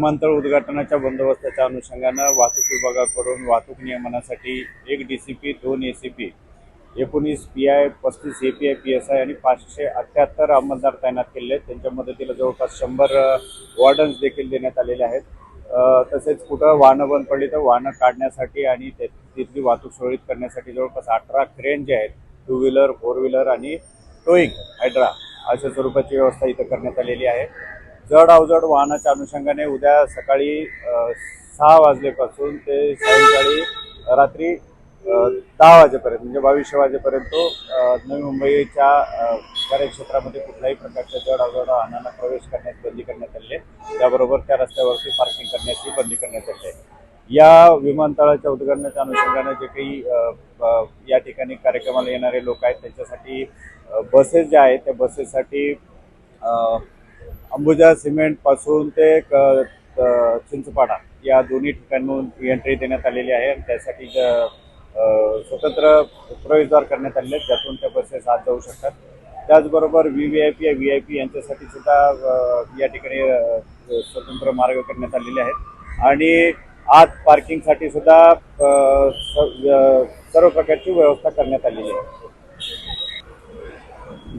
विमानतळ उद्घाटनाच्या बंदोबस्ताच्या अनुषंगानं वाहतूक विभागाकडून वाहतूक नियमनासाठी एक डी सी पी दोन ए सी पी एकोणीस पी आय पस्तीस A P I P S I आणि पाचशे अठ्ठ्याहत्तर अंमलदार तैनात केलेले आहेत. त्यांच्या मदतीला जवळपास शंभर वॉर्डन्स देखील देण्यात आलेले आहेत. तसेच कुठं वाहनं बंद पडली तर वाहनं काढण्यासाठी आणि तिथली वाहतूक सुरळीत करण्यासाठी जवळपास अठरा क्रेन जे आहेत टू व्हीलर फोर व्हीलर आणि टोईंग हायड्रा अशा स्वरूपाची व्यवस्था इथं करण्यात आलेली आहे. जड अवजड वाहनाच्या अनुषंगाने उद्या सकाळी सहा वाजल्यापासून ते सायंकाळी रात्री दहा वाजेपर्यंत म्हणजे बावीसशे वाजेपर्यंत नवी मुंबईच्या कार्यक्षेत्रामध्ये कुठल्याही प्रकारच्या जड अवजड वाहनांना प्रवेश करण्यास बंदी करण्यात आली आहे. त्याबरोबर त्या रस्त्यावरती पार्किंग करण्याची बंदी करण्यात आली आहे. या विमानतळाच्या उद्घाटनाच्या अनुषंगाने जे काही या ठिकाणी कार्यक्रमाला येणारे लोक आहेत त्यांच्यासाठी बसेस ज्या आहेत त्या बसेससाठी अंबुजा सिमेंटपासून ते चिंचपाडा या दोन्ही ठिकाणून एंट्री देण्यात आलेली आहे. आणि त्यासाठी स्वतंत्र प्रवेशद्वार करण्यात आलेले आहेत ज्यातून त्या बसेस आत जाऊ शकतात. त्याचबरोबर V V I P V I P यांच्यासाठी सुद्धा या ठिकाणी स्वतंत्र मार्ग करण्यात आलेले आहेत. आणि आत पार्किंगसाठी सुद्धा सर्व प्रकारची व्यवस्था करण्यात आलेली आहे.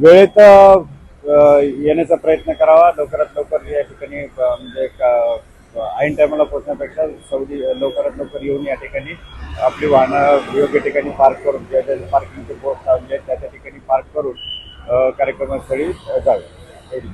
वेळेत येण्याचा प्रयत्न करावा. लवकरात लवकर या ठिकाणी म्हणजे ऐन टायमाला पोहोचण्यापेक्षा सौदी लवकरात लवकर येऊन या ठिकाणी आपली वाहनं योग्य ठिकाणी पार्क करून ज्या ज्या पार्किंगचे पोस्ट लावले त्या त्या ठिकाणी पार्क करून कार्यक्रमास्थळी कार्यक्रमस्थळी जावे.